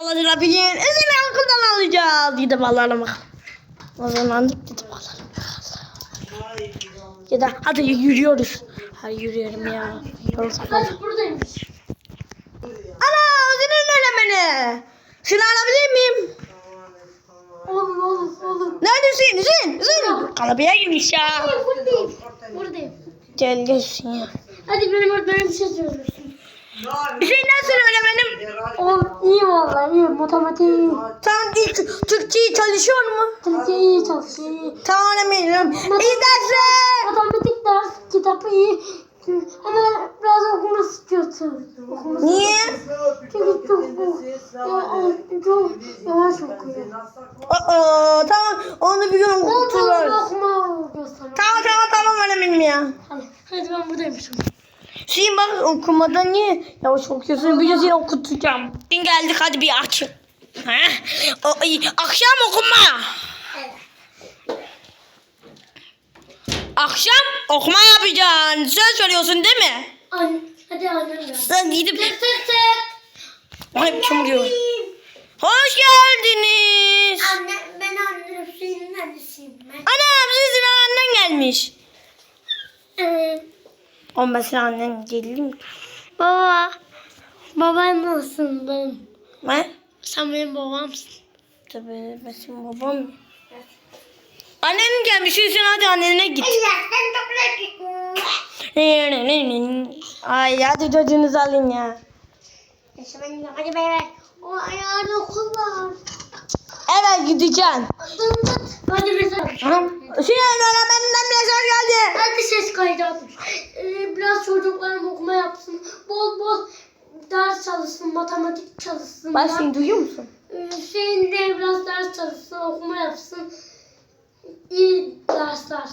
Yer. Seni okuldan alacağız. Gidip alalım bakalım. O zaman gidip alalım. Ya da hadi yürüyoruz. Hadi yürüyelim ya. Hadi buradaymış. Ana Özin'in elemeni. Şunu alabilir miyim? Oğlum oğlum oğlum. Neredesin Hüseyin? Hüseyin. Kalabalığa girmiş ya. Buradayım. Buradayım. Gel gelsin ya. Hadi benim öğretmenim bir şey söylüyorsun. Hüseyin nasıl öğretmenim? Oğlum iyi vallahi iyi. Matematik iyi. Sen ilk Türkçeyi çalışıyor mu? Türkçe iyi çalışıyor. iyi. Tamam öğretmenim. İyi dersler. Matematik ders kitabı iyi. Ama biraz okuması istiyorsun. Niye? Çünkü çok, ya, çok yavaş okuyor. Aa, tamam onu bir gün Oğlum okuturlar. okuma göster. Tamam tamam tamam öğretmenim ya. Hadi, hadi ben buradayım şimdi. Bak okumadan niye yavaş okuyorsun? Bir gün seni okutacağım. Din geldik hadi bir aç. Ha? O, ay, akşam okuma. Akşam okuma yapacaksın. Söz veriyorsun değil mi? Anne, hadi annem. Sen gidip... Tık tık tık. Ay kim diyor? Hoş geldiniz. Anne, ben anne Hüseyin'in annesiyim ben. Anam sizin annen gelmiş. Ben senin annen değilim. Baba, baban nasılsın ben? Ne? Sen benim babamsın. Tabii ben senin babam. Annen gelmiş. Hüseyin hadi annene git. Ay hadi çocuğunuzu alın ya. Hadi bay bay. O ayağını kullan. Evet gideceğim. Hadi mesela. Hüseyin öğretmeninden mesaj geldi. Hadi ses kaydı Ee, biraz çocuklarım okuma yapsın. Bol bol ders çalışsın, matematik çalışsın. Bak şimdi duyuyor musun? Ee, Hüseyin de biraz ders çalışsın, okuma yapsın. İyi dersler.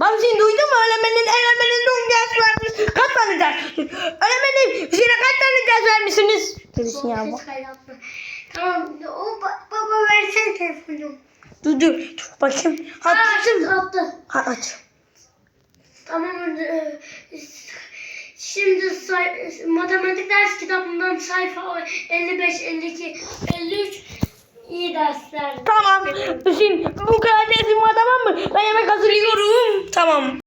Bak Hüseyin duydun mu? Öğretmenin öğretmenin dün ders vermiş. Kaç tane ders? Öğretmenim Hüseyin'e kaç tane ders vermişsiniz? Desin ya bu. Atmış. Tamam. O ba- baba versene telefonu. Dur dur. Dur bakayım. Aa, attı. Ha aç. Tamam. e, Şimdi say- matematik ders kitabından sayfa 55, 52, 53 iyi dersler. Tamam. Hüseyin bu kadar dersim var tamam mı? Ben yemek hazırlıyorum. Tamam.